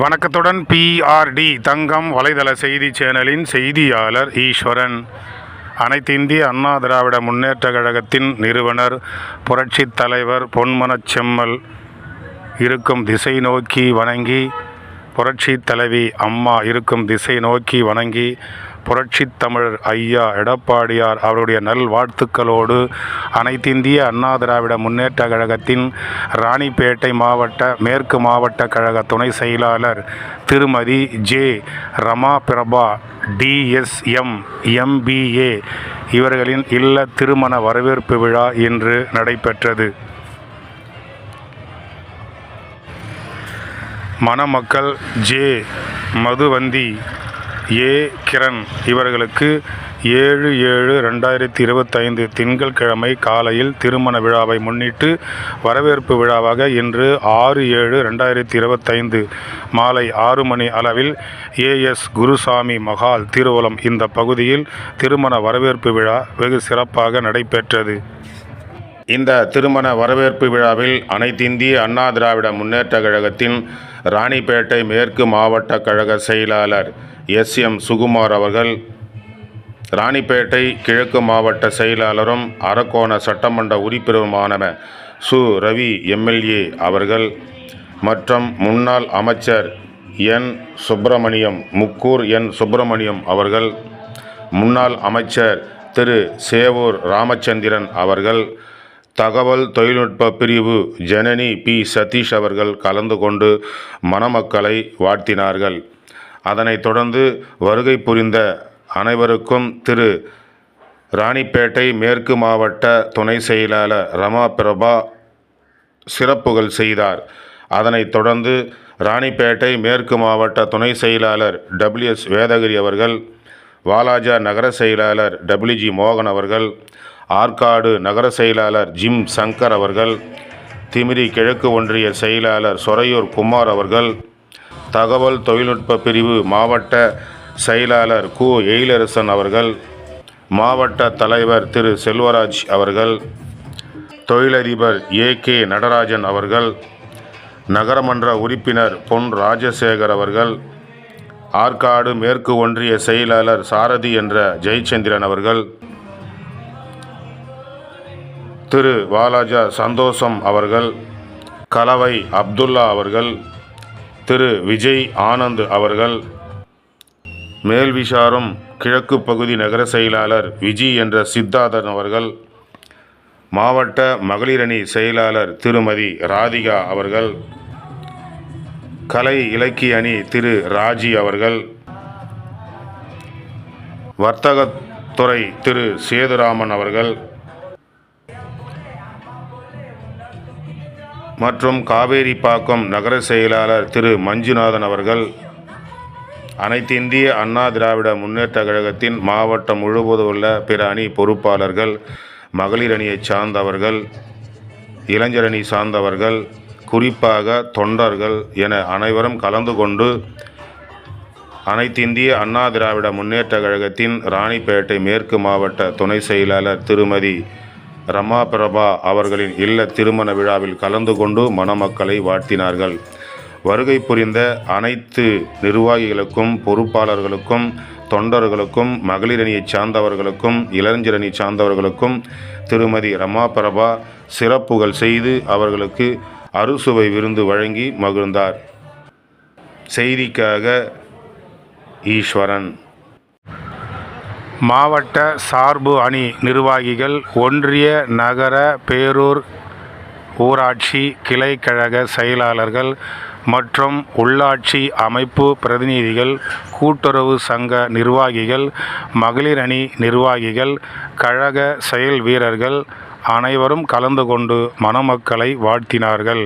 வணக்கத்துடன் பிஆர்டி தங்கம் வலைதள செய்தி சேனலின் செய்தியாளர் ஈஸ்வரன். அனைத்து இந்திய அண்ணா திராவிட முன்னேற்ற கழகத்தின் நிறுவனர் புரட்சித் தலைவர் பொன்மனச் செம்மல் இருக்கும் திசை நோக்கி வணங்கி புரட்சித் தலைவி அம்மா இருக்கும் திசை நோக்கி வணங்கி புரட்சித் தமிழர் ஐயா எடப்பாடியார் அவருடைய நல்வாழ்த்துக்களோடு அனைத்திந்திய அண்ணா திராவிட முன்னேற்ற கழகத்தின் ராணிப்பேட்டை மாவட்ட மேற்கு மாவட்ட கழக துணை செயலாளர் திருமதி J Rama Prabha DSM MBA இவர்களின் இல்ல திருமண வரவேற்பு விழா இன்று நடைபெற்றது. மணமக்கள் ஜே மதுவந்தி ஏ. கிரண். இவர்களுக்கு ஏழு ஏழு ரெண்டாயிரத்தி இருபத்தைந்து திங்கட்கிழமை காலையில் திருமண விழாவை முன்னிட்டு வரவேற்பு விழாவாக இன்று ஆறு ஏழு ரெண்டாயிரத்தி இருபத்தைந்து மாலை ஆறு மணி அளவில் ஏஎஸ் குருசாமி மகால் திருவலம் இந்த பகுதியில் திருமண வரவேற்பு விழா வெகு சிறப்பாக நடைபெற்றது. இந்த திருமண வரவேற்பு விழாவில் அனைத்திந்திய அண்ணா திராவிட முன்னேற்ற கழகத்தின் ராணிப்பேட்டை மேற்கு மாவட்ட கழக செயலாளர் எஸ். எம். சுகுமார் அவர்கள் ராணிப்பேட்டை கிழக்கு மாவட்ட செயலாளரும் அரக்கோண சட்டமன்ற உறுப்பினருமான சு. ரவி எம்எல்ஏ அவர்கள் மற்றும் முன்னாள் அமைச்சர் என். சுப்பிரமணியம் முக்கூர் என். சுப்பிரமணியம் அவர்கள் முன்னாள் அமைச்சர் திரு. சேவூர் ராமச்சந்திரன் அவர்கள் தகவல் தொழில்நுட்ப பிரிவு ஜனனி பி. சதீஷ் அவர்கள் கலந்து கொண்டு மணமக்களை வாழ்த்தினார்கள். அதனைத் தொடர்ந்து வருகை புரிந்த அனைவருக்கும் திரு. ராணிப்பேட்டை மேற்கு மாவட்ட துணை செயலாளர் ரமா பிரபா சிறப்புகள் செய்தார். அதனைத் தொடர்ந்து ராணிப்பேட்டை மேற்கு மாவட்ட துணை செயலாளர் டபிள்யூஎஸ் வேதகிரி அவர்கள் வாலாஜா நகர செயலாளர் டபிள்யூஜி மோகன் அவர்கள் ஆற்காடு நகர செயலாளர் ஜிம் சங்கர் அவர்கள் திமிரி கிழக்கு ஒன்றிய செயலாளர் சொரையூர் குமார் அவர்கள் தகவல் தொழில்நுட்ப பிரிவு மாவட்ட செயலாளர் கு. எயிலரசன் அவர்கள் மாவட்ட தலைவர் திரு. செல்வராஜ் அவர்கள் தொழிலதிபர் ஏ. கே. நடராஜன் அவர்கள் நகரமன்ற உறுப்பினர் பொன் ராஜசேகர் அவர்கள் ஆற்காடு மேற்கு ஒன்றிய செயலாளர் சாரதி என்ற ஜெயச்சந்திரன் அவர்கள் திரு வாலாஜா சந்தோஷம் அவர்கள் கலவை அப்துல்லா அவர்கள் திரு விஜய் ஆனந்த் அவர்கள் மேல்விசாரம் கிழக்கு பகுதி நகர செயலாளர் விஜி என்ற சித்தார்த்தன் அவர்கள் மாவட்ட மகளிரணி செயலாளர் திருமதி ராதிகா அவர்கள் கலை இலக்கிய அணி திரு ராஜி அவர்கள் வர்த்தகத்துறை திரு சேதுராமன் அவர்கள் மற்றும் காவேரிப்பாக்கம் நகர செயலாளர் திரு மஞ்சுநாதன் அவர்கள் அனைத்திந்திய அண்ணா திராவிட முன்னேற்ற கழகத்தின் மாவட்டம் முழுவதும் உள்ள பிற அணி பொறுப்பாளர்கள் மகளிர் அணியை சார்ந்தவர்கள் இளைஞரணி சார்ந்தவர்கள் குறிப்பாக தொண்டர்கள் என அனைவரும் கலந்து கொண்டு அனைத்திந்திய அண்ணா திராவிட முன்னேற்ற கழகத்தின் ராணிப்பேட்டை மேற்கு மாவட்ட துணை செயலாளர் திருமதி ரமா பிரபா அவர்களின் இல்ல திருமண விழாவில் கலந்து கொண்டு மணமக்களை வாழ்த்தினார்கள். வருகை புரிந்த அனைத்து நிர்வாகிகளுக்கும் பொறுப்பாளர்களுக்கும் தொண்டர்களுக்கும் மகளிரணியைச் சார்ந்தவர்களுக்கும் இளைஞரணி சார்ந்தவர்களுக்கும் திருமதி ரமா பிரபா சிறப்புகள் செய்து அவர்களுக்கு அறுசுவை விருந்து வழங்கி மகிழ்ந்தார். செய்திக்காக ஈஸ்வரன். மாவட்ட சார்பு அணி நிர்வாகிகள் ஒன்றிய நகர பேரூர் ஊராட்சி கிளை கழக செயலாளர்கள் மற்றும் உள்ளாட்சி அமைப்பு பிரதிநிதிகள் கூட்டுறவு சங்க நிர்வாகிகள் மகளிர் அணி நிர்வாகிகள் கழக செயல் வீரர்கள் அனைவரும் கலந்து கொண்டு மணமக்களை வாழ்த்தினார்கள்.